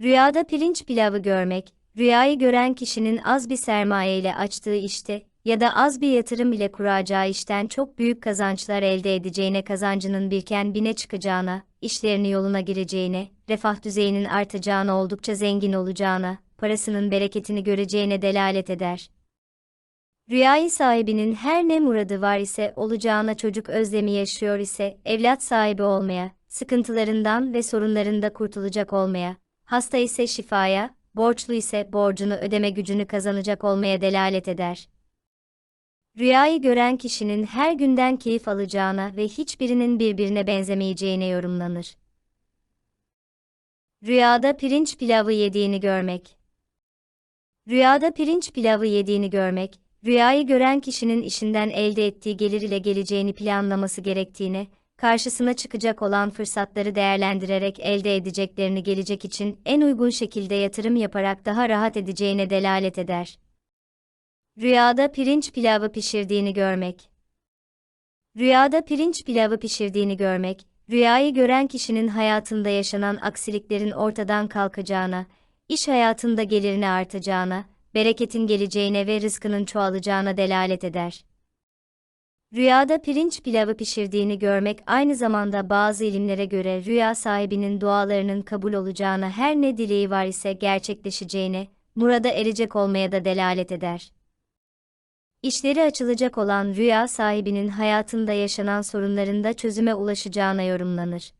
Rüyada pirinç pilavı görmek, rüyayı gören kişinin az bir sermaye ile açtığı işte ya da az bir yatırım ile kuracağı işten çok büyük kazançlar elde edeceğine kazancının birken bine çıkacağına, işlerini yoluna gireceğine, refah düzeyinin artacağına oldukça zengin olacağına, parasının bereketini göreceğine delalet eder. Rüyayı sahibinin her ne muradı var ise olacağına çocuk özlemi yaşıyor ise evlat sahibi olmaya, sıkıntılarından ve sorunlarında kurtulacak olmaya, hasta ise şifaya, borçlu ise borcunu ödeme gücünü kazanacak olmaya delalet eder. Rüyayı gören kişinin her günden keyif alacağına ve hiçbirinin birbirine benzemeyeceğine yorumlanır. Rüyada pirinç pilavı yediğini görmek. Rüyada pirinç pilavı yediğini görmek, rüyayı gören kişinin işinden elde ettiği gelir ile geleceğini planlaması gerektiğine, karşısına çıkacak olan fırsatları değerlendirerek elde edeceklerini gelecek için en uygun şekilde yatırım yaparak daha rahat edeceğine delalet eder. Rüyada pirinç pilavı pişirdiğini görmek. Rüyada pirinç pilavı pişirdiğini görmek, rüyayı gören kişinin hayatında yaşanan aksiliklerin ortadan kalkacağına, iş hayatında gelirini artacağına, bereketin geleceğine ve rızkının çoğalacağına delalet eder. Rüyada pirinç pilavı pişirdiğini görmek aynı zamanda bazı ilimlere göre rüya sahibinin dualarının kabul olacağına her ne dileği var ise gerçekleşeceğine, murada erecek olmaya da delalet eder. İşleri açılacak olan rüya sahibinin hayatında yaşanan sorunlarında çözüme ulaşacağına yorumlanır.